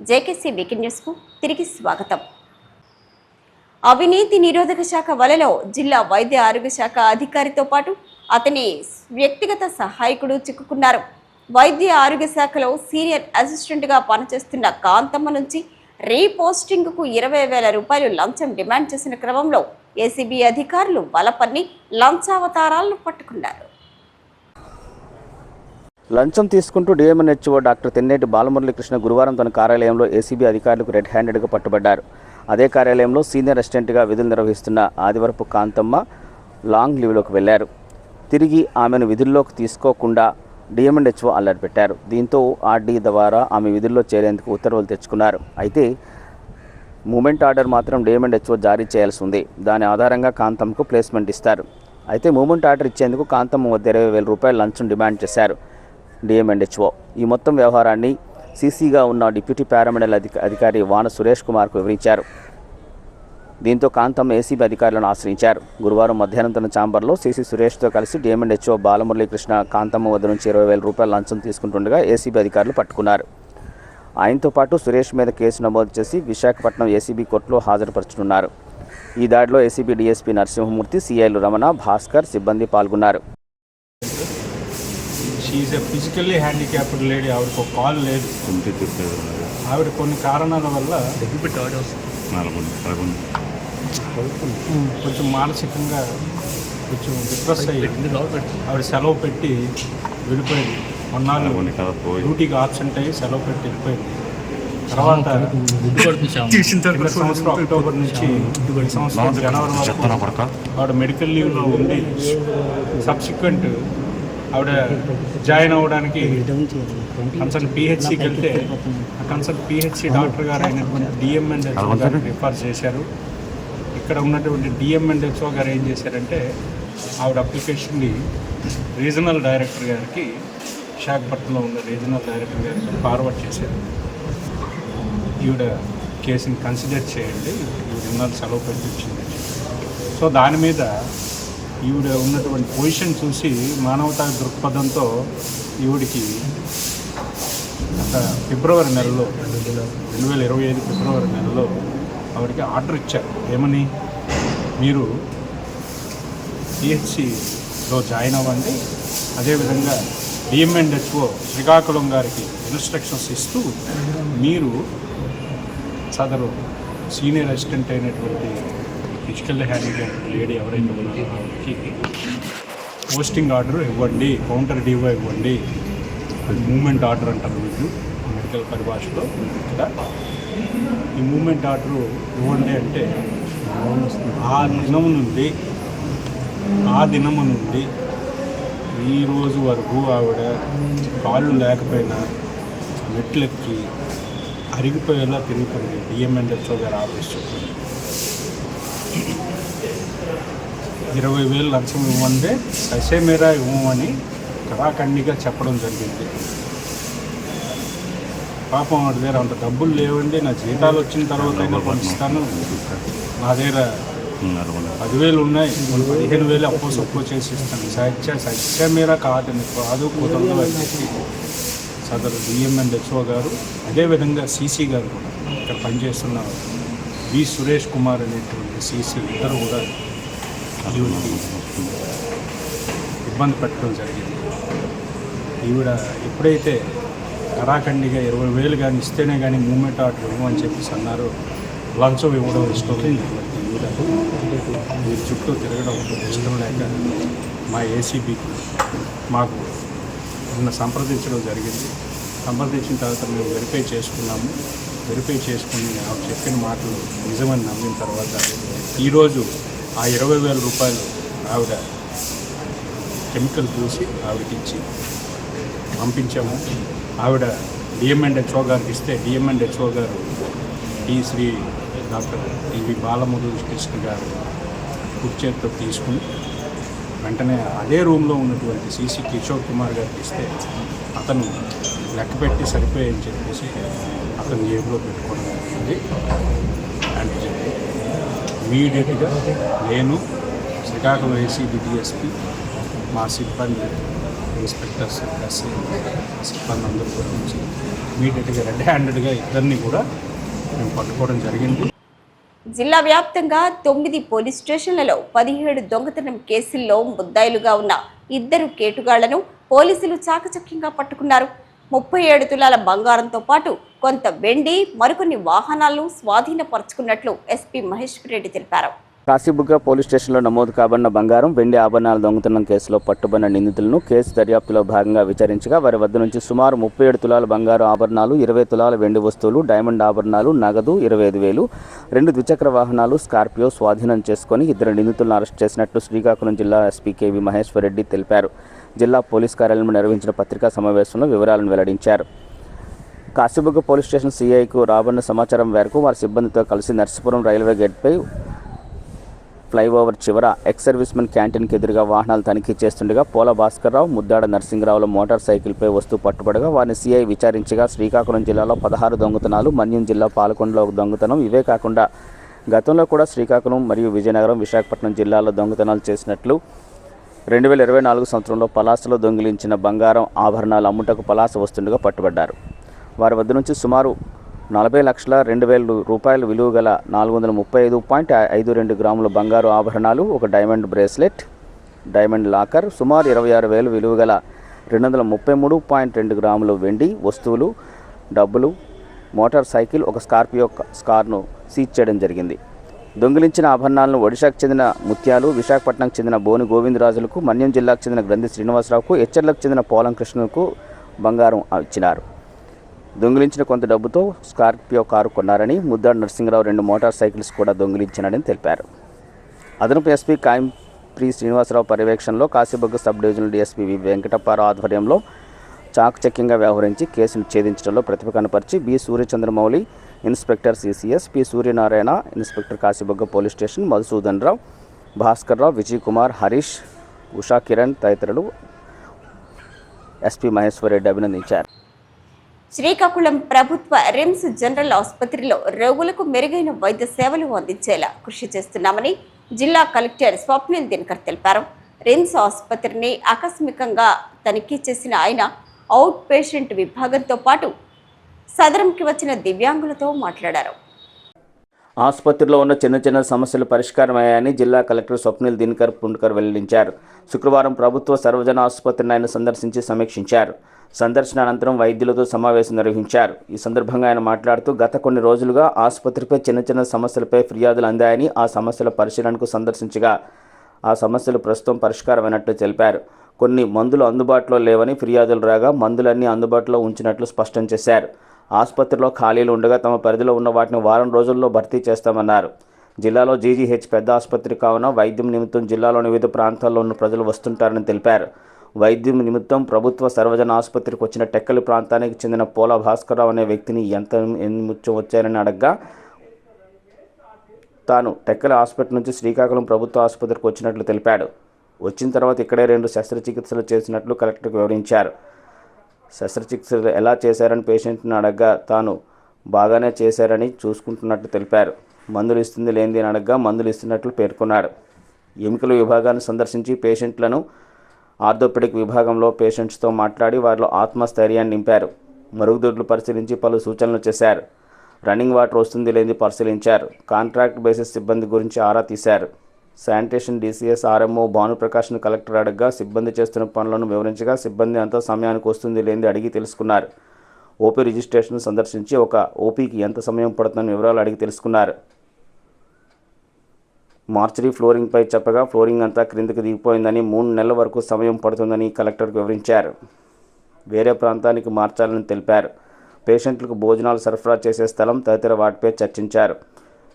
JKC weekend న్యూస్కు తిరిగి స్వాగతం. అవినీతి నిరోధక శాఖ వలలో జిల్లా వైద్య ఆరోగ్య శాఖ అధికారితో పాటు అతని వ్యక్తిగత సహాయకుడు చిక్కుకున్నారు. వైద్య ఆరోగ్య శాఖలో సీనియర్ అసిస్టెంట్గా పనిచేస్తున్న కాంతమ్మ నుంచి రీపోస్టింగ్కు ఇరవై వేల రూపాయలు లంచం డిమాండ్ చేసిన క్రమంలో ఏసీబీ అధికారులు వలపన్ని లంచావతారాలను పట్టుకున్నారు. లంచం తీసుకుంటూ డిఎంఎన్హెచ్ఓ డాక్టర్ తెన్నేటి బాలమురళీకృష్ణ గురువారం తన కార్యాలయంలో ఏసీబీ అధికారులకు రెడ్ హ్యాండెడ్గా పట్టుబడ్డారు. అదే కార్యాలయంలో సీనియర్ అసిస్టెంట్గా విధులు నిర్వహిస్తున్న ఆదివరపు కాంతమ్మ లాంగ్ లీవ్లోకి వెళ్ళారు తిరిగి ఆమెను విధుల్లోకి తీసుకోకుండా డిఎంఎన్హెచ్ఓ అల్లరి పెట్టారు. దీంతో ఆర్డీ ద్వారా ఆమె విధుల్లో చేరేందుకు ఉత్తర్వులు తెచ్చుకున్నారు. అయితే మూమెంట్ ఆర్డర్ మాత్రం డిఎంఎన్హెచ్ఓ జారీ చేయాల్సి ఉంది. దాని ఆధారంగా కాంతమ్మకు ప్లేస్మెంట్ ఇస్తారు. అయితే మూమెంట్ ఆర్డర్ ఇచ్చేందుకు కాంతమ్మ వద్ద ఇరవై వేల రూపాయలు లంచం డిమాండ్ చేశారు. డిఎంఎండ్హెచ్ఓ ఈ మొత్తం వ్యవహారాన్ని సీసీగా ఉన్న డిప్యూటీ పారామెడల్ అధిక అధికారి వాన సురేష్ కుమార్కు వివరించారు. దీంతో కాంతమ్మ ఏసీబీ అధికారులను ఆశ్రయించారు. గురువారం మధ్యాహ్నం తన ఛాంబర్లో సీసీ సురేష్తో కలిసి డిఎంఎండ్హెచ్ఓ బాలమురళీకృష్ణ కాంతమ్మ వద్ద నుంచి ఇరవై వేల రూపాయల లంచం తీసుకుంటుండగా ఏసీబీ అధికారులు పట్టుకున్నారు. ఆయనతో పాటు సురేష్ మీద కేసు నమోదు చేసి విశాఖపట్నం ఏసీబీ కోర్టులో హాజరుపరచనున్నారు. ఈ దాడిలో ఏసీబీ డీఎస్పీ నరసింహమూర్తి సీఐలు రమణ భాస్కర్ సిబ్బంది పాల్గొన్నారు. She a physically handicapped lady ఆవిడకు ఒక కాల్ లేదు. ఉంటే చెప్పేది ఆవిడ కొన్ని కారణాల వల్ల పదకొండు కొంచెం మానసికంగా కొంచెం డిప్రెస్ అయ్యి ఆవిడ సెలవు పెట్టి వెళ్ళిపోయింది. కదా పోయి. డ్యూటీకి ఆబ్సెంట్ అయ్యి సెలవు పెట్టి వెళ్ళిపోయింది. తర్వాత సంవత్సరం అక్టోబర్ నుంచి సంవత్సరం జనవరి వరకు మెడికల్ లీవ్లో ఉండి సబ్సిక్వెంట్ ఆవిడ జాయిన్ అవ్వడానికి కన్సల్ట్ పిహెచ్సికి వెళ్తే ఆ కన్సల్ట్ పిహెచ్సి డాక్టర్ గారు అయినటువంటి డిఎంఎన్హెచ్ఓ గారు రిఫర్ చేశారు. ఇక్కడ ఉన్నటువంటి డిఎంఎన్హెచ్ఓ గారు ఏం చేశారంటే ఆవిడ అప్లికేషన్ని రీజనల్ డైరెక్టర్ గారికి విశాఖపట్నంలో ఉన్న రీజనల్ డైరెక్టర్ గారికి ఫార్వర్డ్ చేశారు. ఈవిడ కేసుని కన్సిడర్ చేయండి. ఈవిడ ఇన్నాళ్ళు సెలవు పెట్టి వచ్చింది సో దాని మీద ఈవిడ ఉన్నటువంటి పొజిషన్ చూసి మానవతా దృక్పథంతో ఈవిడికి గత ఫిబ్రవరి నెలలో రెండు వేల ఇరవై ఐదు ఫిబ్రవరి నెలలో ఆవిడకి ఆర్డర్ ఇచ్చారు. ఏమని? మీరు పిహెచ్సిలో జాయిన్ అవ్వండి. అదేవిధంగా డిఎంఎన్హెచ్ఓ శ్రీకాకుళం గారికి ఇన్స్ట్రక్షన్స్ ఇస్తూ మీరు సదరు సీనియర్ అసిస్టెంట్ అయినటువంటి ఫిజికల్ హ్యాండిక్యాప్ లేడీ ఎవరైతే ఉన్నారో ఆవిడకి పోస్టింగ్ ఆర్డర్ ఇవ్వండి కౌంటర్ డివో ఇవ్వండి. అది మూమెంట్ ఆర్డర్ అంటారు వీళ్ళు మెడికల్ పరిభాషలో. ఇక్కడ ఈ మూమెంట్ ఆర్డర్ ఇవ్వండి అంటే ఆ దినము నుండి ఆ దినము నుండి ఈ రోజు వరకు ఆవిడ కాళ్ళు లేకపోయినా మెట్లెక్కి అరిగిపోయేలా తిరుగుతుంది. డిఎంఎన్హెచ్ఓ గారు ఆఫీస్ చుట్టూ ఇరవై వేలు లక్ష్యం ఇవ్వండి ససే మేరా ఇవ్వమని కళాఖండిగా చెప్పడం జరిగింది. పాపం వాడి దగ్గర అంత డబ్బులు లేవండి నా జీతాలు వచ్చిన తర్వాత పంపిస్తాను. నా దగ్గర పదివేలు ఉన్నాయి పదిహేను వేలు అప్పో సప్పో చేసి ఇస్తాను. సత్య సత్య మీద కాదు కాదు కుదరదు అని చెప్పి సదరు డిఎంఎన్ హెచ్ఓ గారు అదేవిధంగా సీసీ గారు కూడా ఇక్కడ పనిచేస్తున్నారు. వి సురేష్ కుమార్ అనేటువంటి సీసీ ఇద్దరు కూడా ఈవిడికి ఇబ్బంది పెట్టడం జరిగింది ఈవిడ ఎప్పుడైతే కరాఖండిగా ఇరవై వేలు కానీ ఇస్తేనే కానీ మూమెంట్ ఆర్డర్ ఇవ్వమని చెప్పేసి అన్నారు లంచం ఇవ్వడం ఇష్టం లేనటువంటి ఈవిడ చుట్టూ తిరగడం ఇష్టం లేక మా ఏసీబీకి మాకు నిన్న సంప్రదించడం జరిగింది. సంప్రదించిన తర్వాత మేము వెరిఫై చేసుకున్నాము. వెరిఫై చేసుకుని ఆవిడ చెప్పిన మాటలు నిజమని నమ్మిన తర్వాత ఈరోజు ఆ ఇరవై వేల రూపాయలు ఆవిడ కెమికల్ పూసి ఆవిడకిచ్చి పంపించాము. ఆవిడ డిఎంఎన్హెచ్ఓ గారికి ఇస్తే డిఎంఎన్హెచ్ఓ గారు ఈ శ్రీ డాక్టర్ టివి బాలమురళి కృష్ణ గారు కుడి తీసుకుని వెంటనే అదే రూమ్లో ఉన్నటువంటి సీసీ కిషోర్ కుమార్ గారికి ఇస్తే అతను లెక్క పెట్టి సరిపోయని చెప్పేసి అతను జేబులో పెట్టుకోవడం జరిగింది. యాంటీజెన్ ఇమీడియట్గా నేను శ్రీకాకుళం ఏసీబీ డిఎస్పీ మా సిబ్బంది ఇన్స్పెక్టర్స్ ఎస్ఐ సిబ్బంది అందరూ గురించి ఇమీడియట్గా రెడ్ హ్యాండెడ్గా ఇద్దరిని కూడా మేము పట్టుకోవడం జరిగింది. జిల్లా వ్యాప్తంగా తొమ్మిది పోలీస్ స్టేషన్లలో పదిహేడు దొంగతనం కేసుల్లో ముద్దాయిలుగా ఉన్న ఇద్దరు కేటుగాళ్ళను పోలీసులు చాకచక్యంగా పట్టుకున్నారు. ముప్పై ఏడు తులాల బంగారంతో పాటు కొంత వెండి మరికొన్ని వాహనాలను స్వాధీనపరుచుకున్నట్లు ఎస్పీ మహేశ్వర్ రెడ్డి తెలిపారు. కాశీబుగ్గ పోలీస్ స్టేషన్లో నమోదు కాబడిన బంగారం వెండి ఆభరణాల దొంగతనం కేసులో పట్టుబడిన నిందితులను కేసు దర్యాప్తులో భాగంగా విచారించగా వారి వద్ద నుంచి సుమారు ముప్పై ఏడు తులాల బంగారు ఆభరణాలు ఇరవై తులాల వెండి వస్తువులు డైమండ్ ఆభరణాలు నగదు ఇరవై ఐదు వేలు రెండు ద్విచక్ర వాహనాలు స్కార్పియో స్వాధీనం చేసుకుని ఇద్దరు నిందితులను అరెస్ట్ చేసినట్లు శ్రీకాకుళం జిల్లా ఎస్పీ కేవీ మహేశ్వర్ రెడ్డి తెలిపారు. జిల్లా పోలీస్ కార్యాలయంలో నిర్వహించిన పత్రికా సమావేశంలో వివరాలను వెల్లడించారు. కాశీబుగ్గ పోలీస్ స్టేషన్ సీఐకు రాబడిన సమాచారం మేరకు వారి సిబ్బందితో కలిసి నర్సీపురం రైల్వే గేట్పై ఫ్లైఓవర్ చివర ఎక్స్ సర్వీస్మెన్ క్యాంటీన్కి ఎదురుగా వాహనాలు తనిఖీ చేస్తుండగా పోల భాస్కర్రావు ముద్దాడ నరసింహరావుల మోటార్ సైకిల్పై వస్తూ పట్టుబడగా వారిని సీఐ విచారించగా శ్రీకాకుళం జిల్లాలో పదహారు దొంగతనాలు మన్యం జిల్లా పాలకొండలో ఒక దొంగతనం. ఇవే కాకుండా గతంలో కూడా శ్రీకాకుళం మరియు విజయనగరం విశాఖపట్నం జిల్లాలో దొంగతనాలు చేసినట్లు రెండు వేల ఇరవై నాలుగు సంవత్సరంలో పలాసలో దొంగిలించిన బంగారం ఆభరణాలు అమ్ముటకు పలాస వస్తుండగా పట్టుబడ్డారు. వారి వద్ద నుంచి సుమారు నలభై లక్షల రెండు వేల రూపాయల విలువ గల నాలుగు వందల ముప్పై ఐదు పాయింట్ ఐదు రెండు గ్రాముల బంగారు ఆభరణాలు ఒక డైమండ్ బ్రేస్లెట్ డైమండ్ లాకర్ సుమారు ఇరవై ఆరు వేలు విలువ గల రెండు వందల ముప్పై మూడు పాయింట్ రెండు గ్రాముల వెండి వస్తువులు డబ్బులు మోటార్ సైకిల్ ఒక స్కార్పియో స్కార్ను సీజ్ చేయడం జరిగింది. దొంగిలించిన ఆభరణాలను ఒడిశాకు చెందిన ముత్యాలు విశాఖపట్నంకు చెందిన బోని గోవిందరాజులకు మన్యం జిల్లాకు చెందిన గ్రంథి శ్రీనివాసరావుకు హెచ్చర్లకు చెందిన పోలం కృష్ణకు బంగారం ఇచ్చినారు. దొంగిలించిన కొంత డబ్బుతో స్కార్పియో కారు కొన్నారని ముద్దాడు నరసింహరావు రెండు మోటార్ సైకిల్స్ కూడా దొంగిలించినాడని తెలిపారు. అదనపు ఎస్పీ కాయం ప్రి శ్రీనివాసరావు పర్యవేక్షణలో Kasibugga sub divisional DSP V. Venkatapparao ఆధ్వర్యంలో చాకచక్యంగా వ్యవహరించి కేసును ఛేదించడంలో ప్రతిభ కనపరిచి B. Suryachandramouli inspector CCS P. Suryanarayana inspector Kasibugga police station Madhusudan Rao Bhaskar Rao Vijay Kumar Harish Usha Kiran తదితరులు ఎస్పీ మహేశ్వర్ రెడ్డి అభినందించారు. శ్రీకాకుళం ప్రభుత్వ రిమ్స్ జనరల్ ఆసుపత్రిలో రోగులకు మెరుగైన వైద్య సేవలు అందించేలా కృషి చేస్తున్నామని జిల్లా కలెక్టర్ స్వప్నిల్ దినకర్ తెలిపారు. రిమ్స్ ఆసుపత్రిని ఆకస్మికంగా తనిఖీ చేసిన ఆయన అవుట్ పేషెంట్ విభాగంతో పాటు సదరంకి వచ్చిన దివ్యాంగులతో మాట్లాడారు. ఆసుపత్రిలో ఉన్న చిన్న చిన్న సమస్యలు పరిష్కారమయ్యాయని జిల్లా కలెక్టర్ స్వప్నిల్ దినకర్ పుండ్కర్ వెల్లడించారు. శుక్రవారం ప్రభుత్వ సర్వజన ఆసుపత్రిని ఆయన సందర్శించి సమీక్షించారు. సందర్శన అనంతరం వైద్యులతో సమావేశం నిర్వహించారు. ఈ సందర్భంగా ఆయన మాట్లాడుతూ గత కొన్ని రోజులుగా ఆసుపత్రిపై చిన్న చిన్న సమస్యలపై ఫిర్యాదులు అందాయని ఆ సమస్యల పరిశీలనకు సందర్శించగా ఆ సమస్యలు ప్రస్తుతం పరిష్కారమైనట్లు తెలిపారు. కొన్ని మందులు అందుబాటులో లేవని ఫిర్యాదులు రాగా మందులన్నీ అందుబాటులో ఉంచినట్లు స్పష్టం చేశారు. ఆసుపత్రిలో ఖాళీలు ఉండగా తమ పరిధిలో ఉన్న వాటిని వారం రోజుల్లో భర్తీ చేస్తామన్నారు. జిల్లాలో జీజీహెచ్ పెద్ద ఆసుపత్రి కావున వైద్యం నిమిత్తం జిల్లాలోని వివిధ ప్రాంతాల్లో ఉన్న ప్రజలు వస్తుంటారని తెలిపారు. వైద్యం నిమిత్తం ప్రభుత్వ సర్వజన ఆసుపత్రికి వచ్చిన టెక్కలి ప్రాంతానికి చెందిన పోల భాస్కర్రావు అనే వ్యక్తిని ఎంత ముచ్చం వచ్చారని అడగ్గా తాను టెక్కలి హాస్పిటల్ నుంచి శ్రీకాకుళం ప్రభుత్వ ఆసుపత్రికి వచ్చినట్లు తెలిపాడు. వచ్చిన తర్వాత ఇక్కడే రెండు శస్త్రచికిత్సలు చేసినట్లు కలెక్టర్కు వివరించారు. శస్త్రచికిత్సలు ఎలా చేశారని పేషెంట్ని అడగ్గా తాను బాగానే చేశారని చూసుకుంటున్నట్లు తెలిపారు. మందులు ఇస్తుంది లేనిది అని అడగ్గా మందులు ఇస్తున్నట్లు పేర్కొన్నాడు. ఎముకల విభాగాన్ని సందర్శించి పేషెంట్లను ఆర్థోపెడిక్ విభాగంలో పేషెంట్స్తో మాట్లాడి వారిలో ఆత్మస్థైర్యాన్ని నింపారు. మరుగుదొడ్లు పరిశీలించి పలు సూచనలు చేశారు. రన్నింగ్ వాటర్ వస్తుంది లేనిది పరిశీలించారు. కాంట్రాక్ట్ బేసిస్ సిబ్బంది గురించి ఆరా తీశారు. శానిటేషన్ డీసీఎస్ ఆర్ఎంఓ భానుప్రకాష్ను కలెక్టర్ అడగ్గా సిబ్బంది చేస్తున్న పనులను వివరించగా సిబ్బంది అంతా సమయానికి వస్తుంది లేనిది అడిగి తెలుసుకున్నారు. ఓపీ రిజిస్ట్రేషన్ సందర్శించి ఒక ఓపీకి ఎంత సమయం పడుతుందని వివరాలు అడిగి తెలుసుకున్నారు. మార్చరీ ఫ్లోరింగ్పై చెప్పగా ఫ్లోరింగ్ అంతా క్రిందికి దిగిపోయిందని మూడు నెలల వరకు సమయం పడుతుందని కలెక్టర్కు వివరించారు. వేరే ప్రాంతానికి మార్చాలని తెలిపారు. పేషెంట్లకు భోజనాలు సరఫరా చేసే స్థలం తదితర వాటిపై చర్చించారు.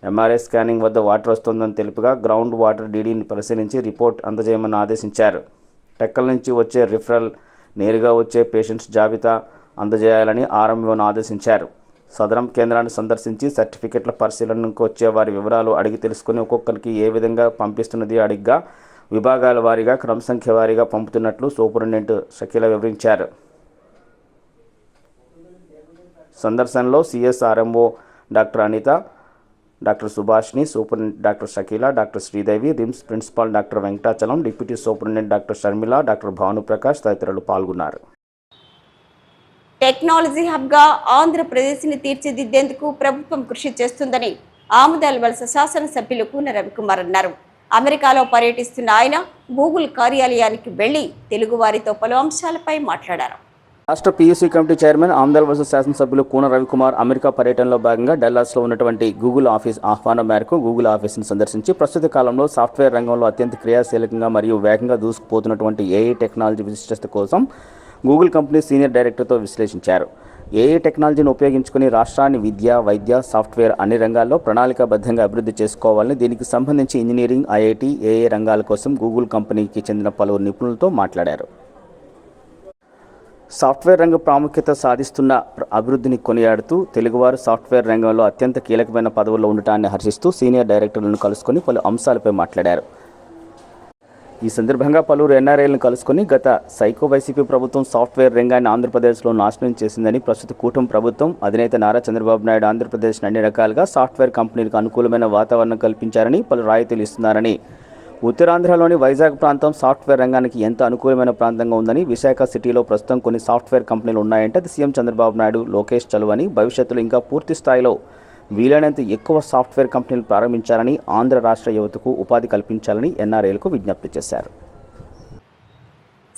ఎంఆర్ఐ స్కానింగ్ వద్ద వాటర్ వస్తోందని తెలుపుగా గ్రౌండ్ వాటర్ డీడీని పరిశీలించి రిపోర్ట్ అందజేయమని ఆదేశించారు. టెక్కల నుంచి వచ్చే రిఫరల్ నేరుగా వచ్చే పేషెంట్స్ జాబితా అందజేయాలని ఆర్ఎంఓను ఆదేశించారు. సదరం కేంద్రాన్ని సందర్శించి సర్టిఫికెట్ల పరిశీలనకు వచ్చే వారి వివరాలు అడిగి తెలుసుకుని ఒక్కొక్కరికి ఏ విధంగా పంపిస్తున్నది అడిగ్గా విభాగాల వారీగా క్రమ సంఖ్య వారీగా పంపుతున్నట్లు సూపరింటెండెంట్ షకీల వివరించారు. సందర్శనలో CSRMO doctor Anitha doctor Subhashini superintendent doctor Shakila doctor Sridevi RIMS principal doctor Venkatachalam deputy superintendent doctor Sharmila doctor Bhanuprakash తదితరులు పాల్గొన్నారు. టెక్నాలజీ హబ్గా ఆంధ్రప్రదేశ్ని తీర్చిదిద్దేందుకు ప్రభుత్వం కృషి చేస్తుందని ఆముదాల వలస శాసనసభ్యులు కూన రవికుమార్ అన్నారు. అమెరికాలో పర్యటిస్తున్న ఆయన గూగుల్ కార్యాలయానికి వెళ్ళి తెలుగువారితో పలు అంశాలపై మాట్లాడారు. రాష్ట్ర పీయూసీ కమిటీ చైర్మన్ ఆమ్దాల్ శాసనసభ్యులు కూన రవికుమార్ అమెరికా పర్యటనలో భాగంగా డల్లాస్లో ఉన్నటువంటి గూగుల్ ఆఫీస్ ఆహ్వానం మేరకు గూగుల్ ఆఫీస్ను సందర్శించి ప్రస్తుత కాలంలో సాఫ్ట్వేర్ రంగంలో అత్యంత క్రియాశీలకంగా మరియు వేగంగా దూసుకుపోతున్నటువంటి ఏఐ టెక్నాలజీ విశిష్టత కోసం గూగుల్ కంపెనీ సీనియర్ డైరెక్టర్తో విశ్లేషించారు. ఏఐ టెక్నాలజీని ఉపయోగించుకుని రాష్ట్రాన్ని విద్య వైద్య సాఫ్ట్వేర్ అన్ని రంగాల్లో ప్రణాళికాబద్ధంగా అభివృద్ధి చేసుకోవాలని దీనికి సంబంధించి ఇంజనీరింగ్ ఐఐటి ఏఐ రంగాల కోసం గూగుల్ కంపెనీకి చెందిన పలువురు నిపుణులతో మాట్లాడారు. సాఫ్ట్వేర్ రంగ ప్రాముఖ్యత సాధిస్తున్న అభివృద్ధిని కొనియాడుతూ తెలుగువారు సాఫ్ట్వేర్ రంగంలో అత్యంత కీలకమైన పదవుల్లో ఉండటాన్ని హర్షిస్తూ సీనియర్ డైరెక్టర్లను కలుసుకొని పలు అంశాలపై మాట్లాడారు. ఈ సందర్భంగా పలువురు ఎన్ఆర్ఐలను కలుసుకొని గత సైకో వైసీపీ ప్రభుత్వం సాఫ్ట్వేర్ రంగాన్ని ఆంధ్రప్రదేశ్లో నాశనం చేసిందని ప్రస్తుత కూటమి ప్రభుత్వం అధినేత నారా చంద్రబాబు నాయుడు ఆంధ్రప్రదేశ్ అన్ని రకాలుగా సాఫ్ట్వేర్ కంపెనీలకు అనుకూలమైన వాతావరణం కల్పించారని పలు రాయితీలు ఇస్తున్నారని ఉత్తరాంధ్రలోని వైజాగ్ ప్రాంతం సాఫ్ట్వేర్ రంగానికి ఎంత అనుకూలమైన ప్రాంతంగా ఉందని విశాఖ సిటీలో ప్రస్తుతం కొన్ని సాఫ్ట్వేర్ కంపెనీలు ఉన్నాయంటే అది సీఎం చంద్రబాబు నాయుడు లోకేష్ చలువని భవిష్యత్తులో ఇంకా పూర్తి స్థాయిలో వీలైనంత ఎక్కువ సాఫ్ట్వేర్ కంపెనీలు ప్రారంభించాలని ఆంధ్ర రాష్ట్ర యువతకు ఉపాధి కల్పించాలని ఎన్ఆర్ఐలకు విజ్ఞప్తి చేశారు.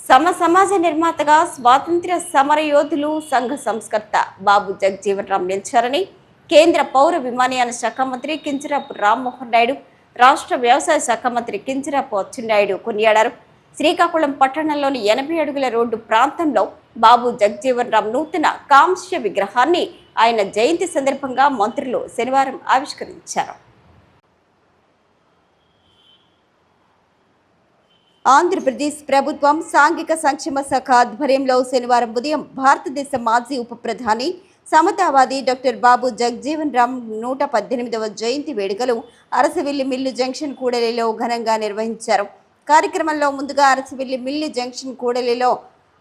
సమ సమాజ నిర్మాతగా స్వాతంత్ర్య సమర యోధులు సంఘ సంస్కర్త బాబు జగజీవన్ రామ్ నిలిచారని కేంద్ర పౌర విమానయాన శాఖ మంత్రి కింజరాపు రామ్మోహన్ నాయుడు రాష్ట్ర వ్యవసాయ శాఖ మంత్రి కింజరాపు అచ్చెన్నాయుడు కొనియాడారు. శ్రీకాకుళం పట్టణంలోని ఎనభై అడుగుల రోడ్డు ప్రాంతంలో బాబు జగజీవన్ రామ్ నూతన కాంస్య విగ్రహాన్ని ఆయన జయంతి సందర్భంగా మంత్రులు శనివారం ఆవిష్కరించారు. ఆంధ్రప్రదేశ్ ప్రభుత్వం సాంఘిక సంక్షేమ శాఖ ఆధ్వర్యంలో శనివారం ఉదయం భారతదేశ మాజీ ఉప ప్రధాని సమతావాది డాక్టర్ బాబు జగ్జీవన్ రామ్ నూట పద్దెనిమిదవ జయంతి వేడుకలు అరసవిల్లి మిల్లు జంక్షన్ కూడలిలో ఘనంగా నిర్వహించారు. కార్యక్రమంలో ముందుగా అరసవిల్లి మిల్లు జంక్షన్ కూడలిలో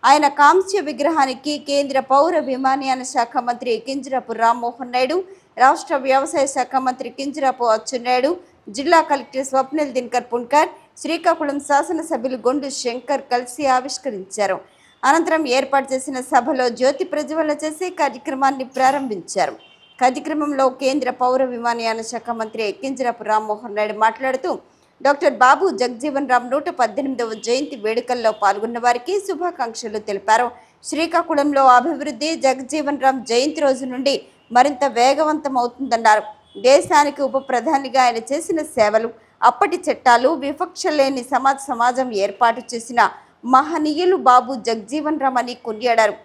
ఆయన కాంస్య విగ్రహానికి కేంద్ర పౌర విమానయాన శాఖ మంత్రి కింజరాపు రామ్మోహన్ నాయుడు రాష్ట్ర వ్యవసాయ శాఖ మంత్రి కింజరాపు అచ్చెన్నాయుడు జిల్లా కలెక్టర్ స్వప్నిల్ దినకర్ పుణ్కర్ శ్రీకాకుళం శాసనసభ్యులు గొండు శంకర్ కలిసి ఆవిష్కరించారు. అనంతరం ఏర్పాటు చేసిన సభలో జ్యోతి ప్రజ్వల చేసి కార్యక్రమాన్ని ప్రారంభించారు. కార్యక్రమంలో కేంద్ర పౌర విమానయాన శాఖ మంత్రి ఎక్కింజరాపు రామ్మోహన్ నాయుడు మాట్లాడుతూ డాక్టర్ బాబు జగజీవన్ రామ్ నూట పద్దెనిమిదవ జయంతి వేడుకల్లో పాల్గొన్న వారికి శుభాకాంక్షలు తెలిపారు. శ్రీకాకుళంలో అభివృద్ధి జగజీవన్ రామ్ జయంతి రోజు నుండి మరింత వేగవంతం అవుతుందన్నారు దేశానికి ఉప ప్రధానిగా ఆయన చేసిన సేవలు అప్పటి చట్టాలు వివక్ష లేని సమాజ సమాజం ఏర్పాటు చేసిన మహనీయులు బాబు జగ్జీవన్ రామ్ అని కొనియాడారు.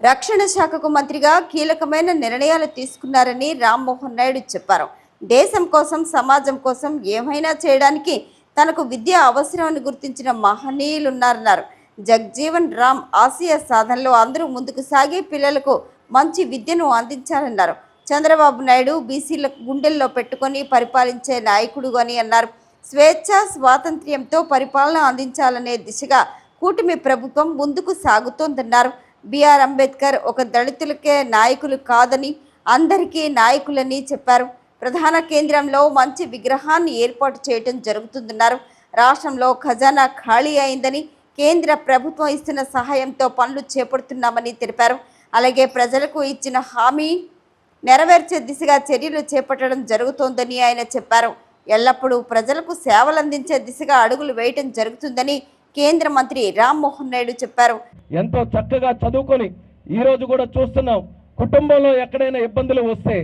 రక్షణ శాఖకు మంత్రిగా కీలకమైన నిర్ణయాలు తీసుకున్నారని రామ్మోహన్ నాయుడు చెప్పారు. దేశం కోసం సమాజం కోసం ఏమైనా చేయడానికి తనకు విద్య అవసరమని గుర్తించిన మహనీయులున్నారన్నారు. జగ్జీవన్ రామ్ ఆసియా సాధనలో అందరూ ముందుకు సాగి పిల్లలకు మంచి విద్యను అందించాలన్నారు చంద్రబాబు నాయుడు బీసీల గుండెల్లో పెట్టుకొని పరిపాలించే నాయకుడు అని అన్నారు. స్వేచ్ఛ స్వాతంత్ర్యంతో పరిపాలన అందించాలనే దిశగా కూటమి ప్రభుత్వం ముందుకు సాగుతోందన్నారు. బిఆర్ అంబేద్కర్ ఒక దళితులకే నాయకులు కాదని అందరికీ నాయకులని చెప్పారు. ప్రధాన కేంద్రంలో మంచి విగ్రహాన్ని ఏర్పాటు చేయటం జరుగుతుందన్నారు. రాష్ట్రంలో ఖజానా ఖాళీ అయిందని కేంద్ర ప్రభుత్వం ఇస్తున్న సహాయంతో పనులు చేపడుతున్నామని తెలిపారు. అలాగే ప్రజలకు ఇచ్చిన హామీ నెరవేర్చే దిశగా చర్యలు చేపట్టడం జరుగుతోందని ఆయన చెప్పారు. ఎల్లప్పుడూ ప్రజలకు సేవలు అందించే దిశగా అడుగులు వేయటం జరుగుతుందని కేంద్ర మంత్రి రామ్మోహన్ నాయుడు చెప్పారు. ఎంతో చక్కగా చదువుకొని ఈ రోజు కూడా చూస్తున్నాం. కుటుంబంలో ఎక్కడైనా ఇబ్బందులు వస్తే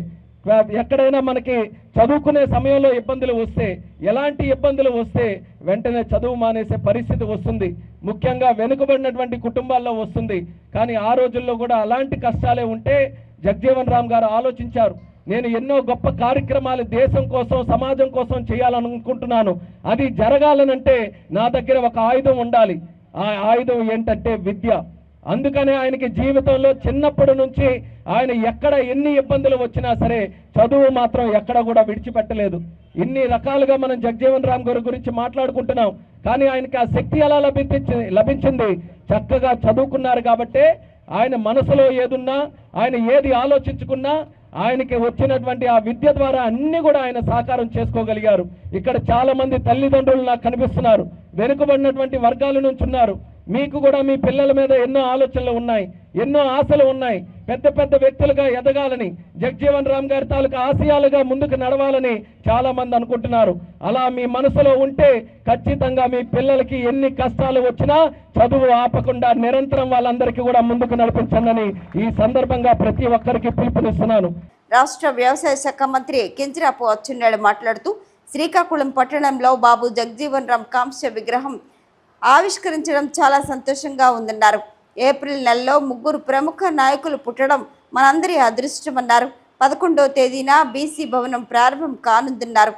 ఎక్కడైనా మనకి చదువుకునే సమయంలో ఇబ్బందులు వస్తే ఎలాంటి ఇబ్బందులు వస్తే వెంటనే చదువు మానేసే పరిస్థితి వస్తుంది. ముఖ్యంగా వెనుకబడినటువంటి కుటుంబాల్లో వస్తుంది. కానీ ఆ రోజుల్లో కూడా అలాంటి కష్టాలే ఉంటే జగజీవన్ రామ్ గారు ఆలోచించారు. నేను ఎన్నో గొప్ప కార్యక్రమాలు దేశం కోసం సమాజం కోసం చేయాలనుకుంటున్నాను. అది జరగాలనంటే నా దగ్గర ఒక ఆయుధం ఉండాలి. ఆ ఆయుధం ఏంటంటే విద్య. అందుకనే ఆయనకి జీవితంలో చిన్నప్పటి నుంచి ఆయన ఎక్కడ ఎన్ని ఇబ్బందులు వచ్చినా సరే చదువు మాత్రం ఎక్కడ కూడా విడిచిపెట్టలేదు. ఇన్ని రకాలుగా మనం జగజీవన్ రామ్ గారి గురించి మాట్లాడుకుంటున్నాం. కానీ ఆయనకి ఆ శక్తి ఎలా లభించి లభించింది? చక్కగా చదువుకున్నారు కాబట్టే ఆయన మనసులో ఏదున్నా ఆయన ఏది ఆలోచించుకున్నా ఆయనకి వచ్చినటువంటి ఆ విద్య ద్వారా అన్ని కూడా ఆయన సాకారం చేసుకోగలిగారు. ఇక్కడ చాలా మంది తల్లిదండ్రులు నాకు కనిపిస్తున్నారు. వెనుకబడినటువంటి వర్గాల నుంచి ఉన్నారు. మీకు కూడా మీ పిల్లల మీద ఎన్నో ఆలోచనలు ఉన్నాయి ఎన్నో ఆశలు ఉన్నాయి. పెద్ద పెద్ద వ్యక్తులుగా ఎదగాలని జగ్జీవన్ రామ్ గారి తాలూకా ఆశయాలుగా ముందుకు నడవాలని చాలా మంది అనుకుంటున్నారు. అలా మీ మనసులో ఉంటే ఖచ్చితంగా మీ పిల్లలకి ఎన్ని కష్టాలు వచ్చినా చదువు ఆపకుండా నిరంతరం వాళ్ళందరికీ కూడా ముందుకు నడిపించండి ఈ సందర్భంగా ప్రతి ఒక్కరికి పిలుపునిస్తున్నాను. రాష్ట్ర వ్యవసాయ శాఖ మంత్రి కింజరాపు అచ్చెన్నాయుడు మాట్లాడుతూ శ్రీకాకుళం పట్టణంలో బాబు జగ్జీవన్ రామ్ కాంస్య విగ్రహం ఆవిష్కరించడం చాలా సంతోషంగా ఉందన్నారు. ఏప్రిల్ నెలలో ముగ్గురు ప్రముఖ నాయకులు పుట్టడం మనందరి అదృష్టమన్నారు. పదకొండవ తేదీన బీసీ భవనం ప్రారంభం కానుందన్నారు.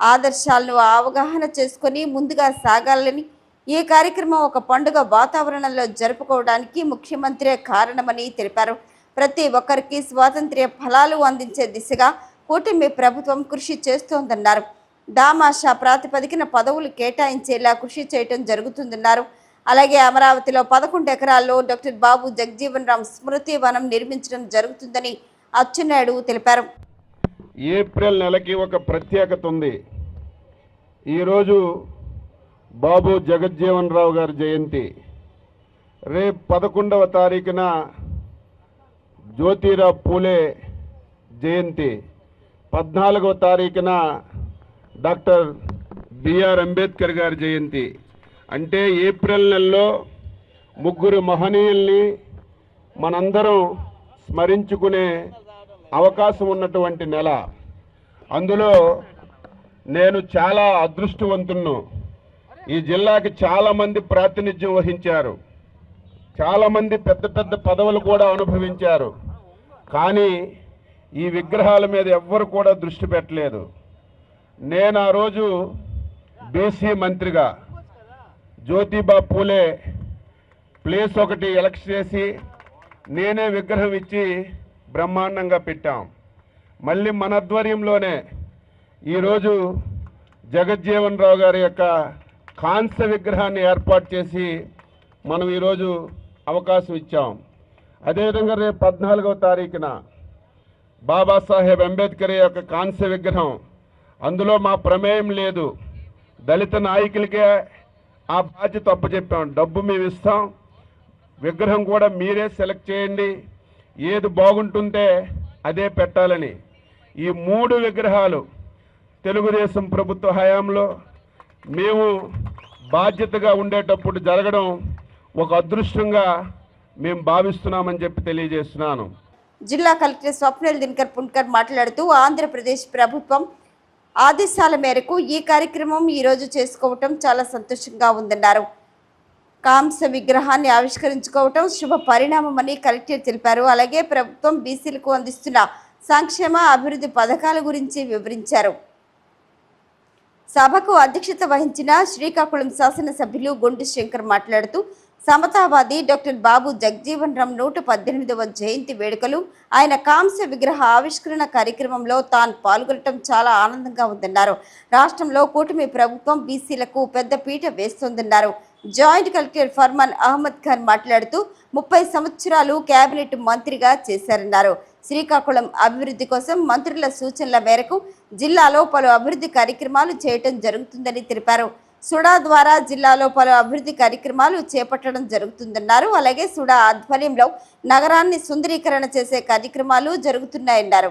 ఆదర్శాలను అవగాహన చేసుకొని ముందుగా సాగాలని ఈ కార్యక్రమం ఒక పండుగ వాతావరణంలో జరుపుకోవడానికి ముఖ్యమంత్రే కారణమని తెలిపారు. ప్రతి ఒక్కరికి స్వాతంత్ర్య ఫలాలు అందించే దిశగా కూటమి ప్రభుత్వం కృషి చేస్తోందన్నారు. దామాషా ప్రాతిపదికన పదవులు కేటాయించేలా కృషి చేయటం జరుగుతుందన్నారు. అలాగే అమరావతిలో పదకొండు ఎకరాల్లో డాక్టర్ బాబు జగజీవన్ రామ్ స్మృతి వనం నిర్మించడం జరుగుతుందని అచ్చెన్నాయుడు తెలిపారు. ఏప్రిల్ నెలకి ఒక ప్రత్యేకత ఉంది. ఈరోజు బాబు జగజ్జీవన్ రావు గారి జయంతి. రేపు పదకొండవ తారీఖున జ్యోతిరావు పూలే జయంతి. పద్నాలుగవ తారీఖున డాక్టర్ బిఆర్ అంబేద్కర్ గారి జయంతి. అంటే ఏప్రిల్ నెలలో ముగ్గురు మహనీయుల్ని మనందరం స్మరించుకునే అవకాశం ఉన్నటువంటి నెల. అందులో నేను చాలా అదృష్టవంతును ఈ జిల్లాకి చాలామంది ప్రాతినిధ్యం వహించారు. చాలామంది పెద్ద పెద్ద పదవులు కూడా అనుభవించారు. కానీ ఈ విగ్రహాల మీద ఎవ్వరు కూడా దృష్టి పెట్టలేదు. నేను ఆ రోజు బీసీ మంత్రిగా జ్యోతిబా పూలే ప్లేస్ ఒకటి ఎలక్ట్ చేసి నేనే విగ్రహం ఇచ్చి బ్రహ్మాండంగా పెట్టాం. మళ్ళీ మన ఆధ్వర్యంలోనే ఈరోజు జగజ్జీవన్ రావు గారి యొక్క కాంస్య విగ్రహాన్ని ఏర్పాటు చేసి మనం ఈరోజు అవకాశం ఇచ్చాం. అదేవిధంగా రేపు పద్నాలుగవ తారీఖున బాబాసాహెబ్ అంబేద్కర్ యొక్క కాంస్య విగ్రహం అందులో మా ప్రమేయం లేదు. దళిత నాయకులకే ఆ బాధ్యత అప్పచెప్పాం. డబ్బు మేము ఇస్తాం విగ్రహం కూడా మీరే సెలెక్ట్ చేయండి. ఏది బాగుంటుంటే అదే పెట్టాలని. ఈ మూడు విగ్రహాలు తెలుగుదేశం ప్రభుత్వ హయాంలో మేము బాధ్యతగా ఉండేటప్పుడు జరగడం ఒక అదృష్టంగా మేము భావిస్తున్నామని చెప్పి తెలియజేస్తున్నాను. జిల్లా కలెక్టర్ స్వప్నల్ దినకర్ పున్కర్ మాట్లాడుతూ ఆంధ్రప్రదేశ్ ప్రభుత్వం ఆదేశాల మేరకు ఈ కార్యక్రమం ఈరోజు చేసుకోవటం చాలా సంతోషంగా ఉందన్నారు. కాంస విగ్రహాన్ని ఆవిష్కరించుకోవటం శుభ పరిణామమని కలెక్టర్ తెలిపారు. అలాగే ప్రభుత్వం బీసీలకు అందిస్తున్న సంక్షేమ అభివృద్ధి పథకాల గురించి వివరించారు. సభకు అధ్యక్షత వహించిన శ్రీకాకుళం శాసనసభ్యులు గుండు శంకర్ మాట్లాడుతూ సమతావాది డాక్టర్ బాబు జగజీవన్ రామ్ నూట పద్దెనిమిదవ జయంతి వేడుకలు. ఆయన కాంస్య విగ్రహ ఆవిష్కరణ కార్యక్రమంలో తాను పాల్గొనడం చాలా ఆనందంగా ఉందన్నారు. రాష్ట్రంలో కూటమి ప్రభుత్వం బీసీలకు పెద్ద పీట వేస్తోందన్నారు. జాయింట్ కలెక్టర్ ఫర్మాన్ అహ్మద్ ఖాన్ మాట్లాడుతూ ముప్పై సంవత్సరాలు కేబినెట్ మంత్రిగా చేశారన్నారు. శ్రీకాకుళం అభివృద్ధి కోసం మంత్రుల సూచనల మేరకు జిల్లాలో పలు అభివృద్ధి కార్యక్రమాలు చేయటం జరుగుతుందని తెలిపారు. సుడా ద్వారా జిల్లాలో పలు అభివృద్ధి కార్యక్రమాలు చేపట్టడం జరుగుతుందన్నారు. అలాగే సుడా ఆధ్వర్యంలో నగరాన్ని సుందరీకరణ చేసే కార్యక్రమాలు జరుగుతున్నాయన్నారు.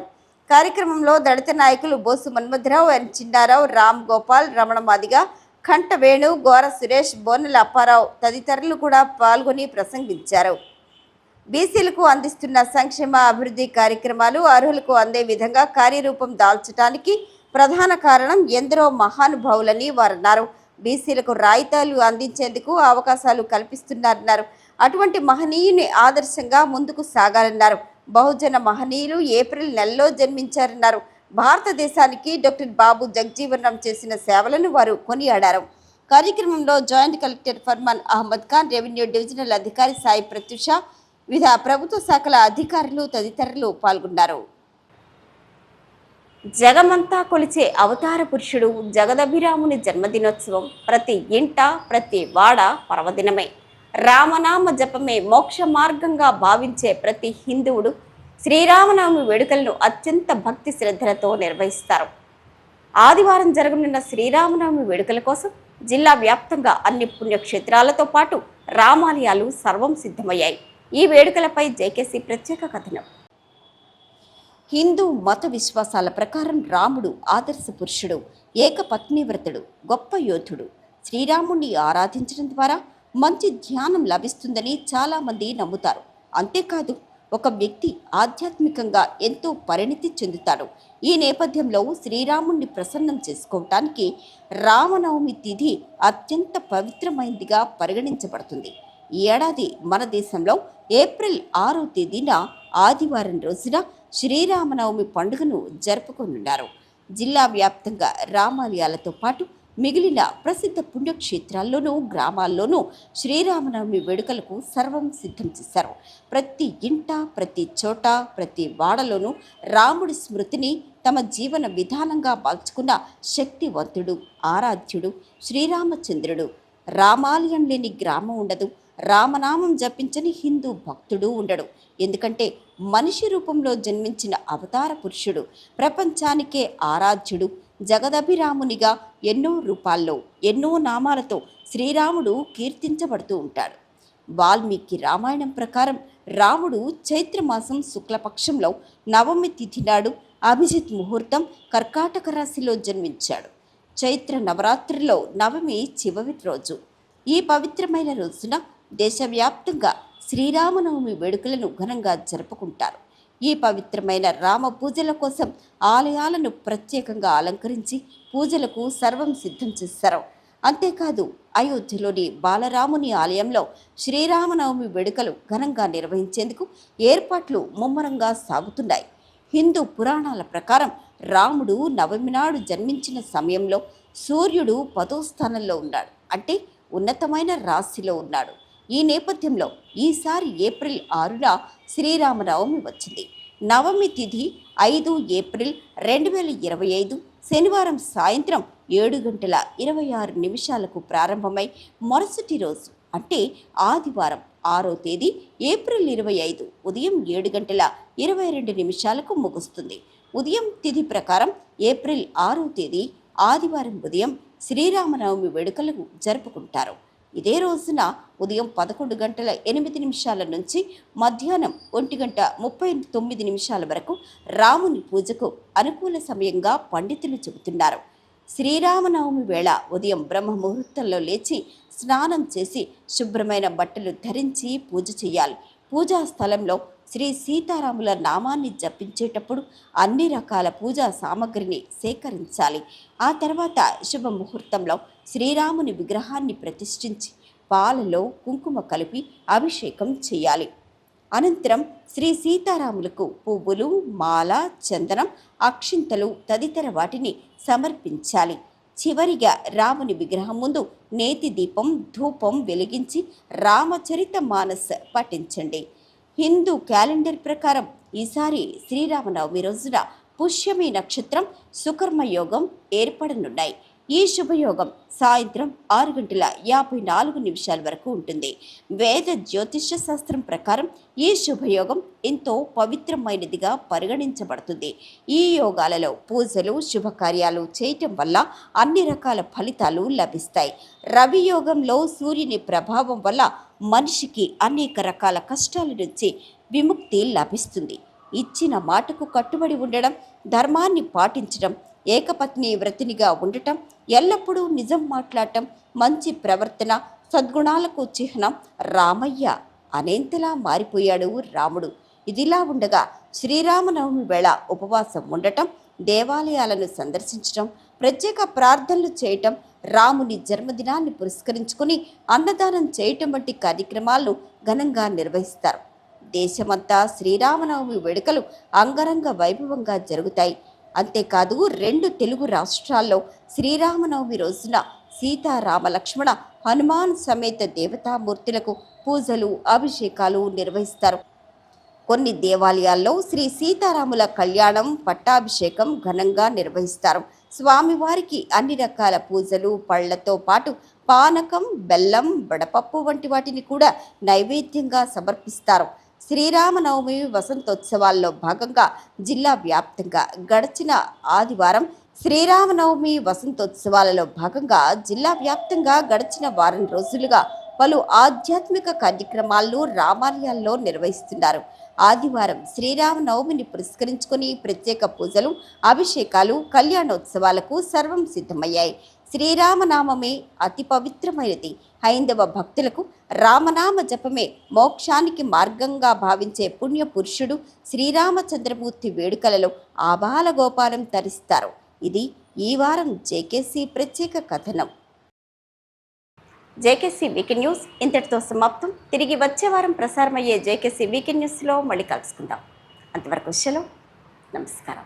కార్యక్రమంలో దళిత నాయకులు బోసు మన్మధరావు ఎన్ చిన్నారావు రామ్ గోపాల్ రమణ మాదిగ కంట వేణు గోర సురేష్ బోనెల అప్పారావు తదితరులు కూడా పాల్గొని ప్రసంగించారు. బీసీలకు అందిస్తున్న సంక్షేమ అభివృద్ధి కార్యక్రమాలు అర్హులకు అందే విధంగా కార్యరూపం దాల్చడానికి ప్రధాన కారణం ఎందరో మహానుభావులని వారన్నారు. బీసీలకు రాయితాలు అందించేందుకు అవకాశాలు కల్పిస్తున్నారన్నారు. అటువంటి మహనీయుని ఆదర్శంగా ముందుకు సాగాలన్నారు. బహుజన మహనీయులు ఏప్రిల్ నెలలో జన్మించారన్నారు. భారతదేశానికి డాక్టర్ బాబు జగ్జీవనం చేసిన సేవలను వారు కొనియాడారు. కార్యక్రమంలో joint collector Farman Ahmed Khan revenue divisional అధికారి సాయి ప్రత్యుష వివిధ ప్రభుత్వ శాఖల అధికారులు తదితరులు పాల్గొన్నారు. జగమంతా కొలిచే అవతార పురుషుడు జగదభిరాముని జన్మదినోత్సవం ప్రతి ఇంట ప్రతి వాడ పర్వదినమే. రామనామ జపమే మోక్ష మార్గంగా భావించే ప్రతి హిందువుడు శ్రీరామనవమి వేడుకలను అత్యంత భక్తి శ్రద్ధలతో నిర్వహిస్తారు. ఆదివారం జరగనున్న శ్రీరామనవమి వేడుకల కోసం జిల్లా వ్యాప్తంగా అన్ని పుణ్యక్షేత్రాలతో పాటు రామాలయాలు సర్వం సిద్ధమయ్యాయి. ఈ వేడుకలపై జేకేసీ ప్రత్యేక కథనం. హిందూ మత విశ్వాసాల ప్రకారం రాముడు ఆదర్శ పురుషుడు ఏకపత్నివ్రతుడు గొప్ప యోధుడు. శ్రీరాముణ్ణి ఆరాధించడం ద్వారా మంచి ధ్యానం లభిస్తుందని చాలామంది నమ్ముతారు. అంతేకాదు ఒక వ్యక్తి ఆధ్యాత్మికంగా ఎంతో పరిణితి చెందుతాడు. ఈ నేపథ్యంలో శ్రీరాముణ్ణి ప్రసన్నం చేసుకోవటానికి రామనవమి తిథి అత్యంత పవిత్రమైనదిగా పరిగణించబడుతుంది. ఈ ఏడాది మన దేశంలో ఏప్రిల్ ఆరో తేదీన ఆదివారం రోజున శ్రీరామనవమి పండుగను జరుపుకోనున్నారు. జిల్లా వ్యాప్తంగా రామాలయాలతో పాటు మిగిలిన ప్రసిద్ధ పుణ్యక్షేత్రాల్లోనూ గ్రామాల్లోనూ శ్రీరామనవమి వేడుకలకు సర్వం సిద్ధం చేశారు. ప్రతి ఇంట ప్రతి చోట ప్రతి వాడలోనూ రాముడి స్మృతిని తమ జీవన విధానంగా మార్చుకున్న శక్తివంతుడు ఆరాధ్యుడు శ్రీరామచంద్రుడు. రామాలయం లేని గ్రామం ఉండదు. రామనామం జపించని హిందూ భక్తుడు ఉండడు. ఎందుకంటే మనిషి రూపంలో జన్మించిన అవతార పురుషుడు ప్రపంచానికే ఆరాధ్యుడు జగదభిరామునిగా ఎన్నో రూపాల్లో ఎన్నో నామాలతో శ్రీరాముడు కీర్తించబడుతూ ఉంటాడు. వాల్మీకి రామాయణం ప్రకారం రాముడు చైత్రమాసం శుక్లపక్షంలో నవమి తిథి నాడు అభిజిత్ ముహూర్తం కర్కాటక రాశిలో జన్మించాడు. చైత్ర నవరాత్రిలో నవమి చివరి రోజు. ఈ పవిత్రమైన రోజున దేశవ్యాప్తంగా శ్రీరామనవమి వేడుకలను ఘనంగా జరుపుకుంటారు. ఈ పవిత్రమైన రామ పూజల కోసం ఆలయాలను ప్రత్యేకంగా అలంకరించి పూజలకు సర్వం సిద్ధం చేశారు. అంతేకాదు అయోధ్యలోని బాలరాముని ఆలయంలో శ్రీరామనవమి వేడుకలు ఘనంగా నిర్వహించేందుకు ఏర్పాట్లు ముమ్మరంగా సాగుతున్నాయి. హిందూ పురాణాల ప్రకారం రాముడు నవమి నాడు జన్మించిన సమయంలో సూర్యుడు పదో స్థానంలో ఉన్నాడు. అంటే ఉన్నతమైన రాశిలో ఉన్నాడు. ఈ నేపథ్యంలో ఈసారి ఏప్రిల్ ఆరున శ్రీరామనవమి వచ్చింది. నవమి తిథి ఐదు ఏప్రిల్ రెండు వేల ఇరవై ఐదు శనివారం సాయంత్రం ఏడు గంటల ఇరవై ఆరు నిమిషాలకు ప్రారంభమై మరుసటి రోజు అంటే ఆదివారం ఆరో తేదీ ఏప్రిల్ ఇరవై ఐదు ఉదయం ఏడు గంటల ఇరవై రెండు నిమిషాలకు ముగుస్తుంది. ఉదయం తిథి ప్రకారం ఏప్రిల్ ఆరో తేదీ ఆదివారం ఉదయం శ్రీరామనవమి వేడుకలను జరుపుకుంటారు. ఇదే రోజున ఉదయం పదకొండు గంటల ఎనిమిది నిమిషాల నుంచి మధ్యాహ్నం ఒంటి గంట ముప్పై తొమ్మిది నిమిషాల వరకు రాముని పూజకు అనుకూల సమయంగా పండితులు చెబుతున్నారు. శ్రీరామనవమి వేళ ఉదయం బ్రహ్మ ముహూర్తంలో లేచి స్నానం చేసి శుభ్రమైన బట్టలు ధరించి పూజ చేయాలి. పూజా స్థలంలో శ్రీ సీతారాముల నామాన్ని జపించేటప్పుడు అన్ని రకాల పూజా సామగ్రిని సేకరించాలి. ఆ తర్వాత శుభ ముహూర్తంలో శ్రీరాముని విగ్రహాన్ని ప్రతిష్ఠించి పాలలో కుంకుమ కలిపి అభిషేకం చేయాలి. అనంతరం శ్రీ సీతారాములకు పువ్వులు మాల చందనం అక్షింతలు తదితర వాటిని సమర్పించాలి. చివరిగా రాముని విగ్రహం ముందు నేతి దీపం ధూపం వెలిగించి రామచరిత మానస్ పఠించండి. హిందూ క్యాలెండర్ ప్రకారం ఈసారి శ్రీరామనవమి రోజున పుష్యమి నక్షత్రం సుకర్మయోగం ఏర్పడనున్నాయి. ఈ శుభయోగం సాయంత్రం ఆరు గంటల యాభై నాలుగు నిమిషాల వరకు ఉంటుంది. వేద జ్యోతిష్య శాస్త్రం ప్రకారం ఈ శుభయోగం ఎంతో పవిత్రమైనదిగా పరిగణించబడుతుంది. ఈ యోగాలలో పూజలు శుభకార్యాలు చేయటం వల్ల అన్ని రకాల ఫలితాలు లభిస్తాయి. రవి యోగంలో సూర్యుని ప్రభావం వల్ల మనిషికి అనేక రకాల కష్టాల నుంచి విముక్తి లభిస్తుంది. ఇచ్చిన మాటకు కట్టుబడి ఉండడం ధర్మాన్ని పాటించడం ఏకపత్ని వ్రతినిగా ఉండటం ఎల్లప్పుడూ నిజం మాట్లాడటం మంచి ప్రవర్తన సద్గుణాలకు చిహ్నం రామయ్య. అనేంతలా మారిపోయాడు రాముడు. ఇదిలా ఉండగా శ్రీరామనవమి వేళ ఉపవాసం ఉండటం దేవాలయాలను సందర్శించడం ప్రత్యేక ప్రార్థనలు చేయటం రాముని జన్మదినాన్ని పురస్కరించుకుని అన్నదానం చేయటం వంటి కార్యక్రమాలను ఘనంగా నిర్వహిస్తారు. దేశమంతా శ్రీరామనవమి వేడుకలు అంగరంగ వైభవంగా జరుగుతాయి. అంతేకాదు రెండు తెలుగు రాష్ట్రాల్లో శ్రీరామనవమి రోజున సీతారామ లక్ష్మణ హనుమాన్ సమేత దేవతామూర్తులకు పూజలు అభిషేకాలు నిర్వహిస్తారు. కొన్ని దేవాలయాల్లో శ్రీ సీతారాముల కళ్యాణం పట్టాభిషేకం ఘనంగా నిర్వహిస్తారు. స్వామివారికి అన్ని రకాల పూజలు పళ్ళతో పాటు పానకం బెల్లం వడపప్పు వంటి వాటిని కూడా నైవేద్యంగా సమర్పిస్తారు. శ్రీరామనవమి వసంతోత్సవాల్లో భాగంగా జిల్లా వ్యాప్తంగా గడిచిన ఆదివారం శ్రీరామనవమి వసంతోత్సవాలలో భాగంగా జిల్లా వ్యాప్తంగా గడిచిన వారం రోజులుగా పలు ఆధ్యాత్మిక కార్యక్రమాలను రామాలయాల్లో నిర్వహిస్తున్నారు. ఆదివారం శ్రీరామనవమిని పురస్కరించుకొని ప్రత్యేక పూజలు అభిషేకాలు కళ్యాణోత్సవాలకు సర్వం సిద్ధమయ్యాయి. శ్రీరామనామమే అతి పవిత్రమైనది. హైందవ భక్తులకు రామనామ జపమే మోక్షానికి మార్గంగా భావించే పుణ్య పురుషుడు శ్రీరామచంద్రమూర్తి వేడుకలలో ఆబాల గోపాలం తరిస్తారు. ఇది ఈ వారం జేకేసీ ప్రత్యేక కథనం. జేకేసీ వీకెండ్ న్యూస్ ఇంతటితో సమాప్తం. తిరిగి వచ్చే వారం ప్రసారమయ్యే జేకేసీ వీకెండ్ న్యూస్లో మళ్ళీ కలుసుకుందాం. అంతవరకు సెలవు నమస్కారం.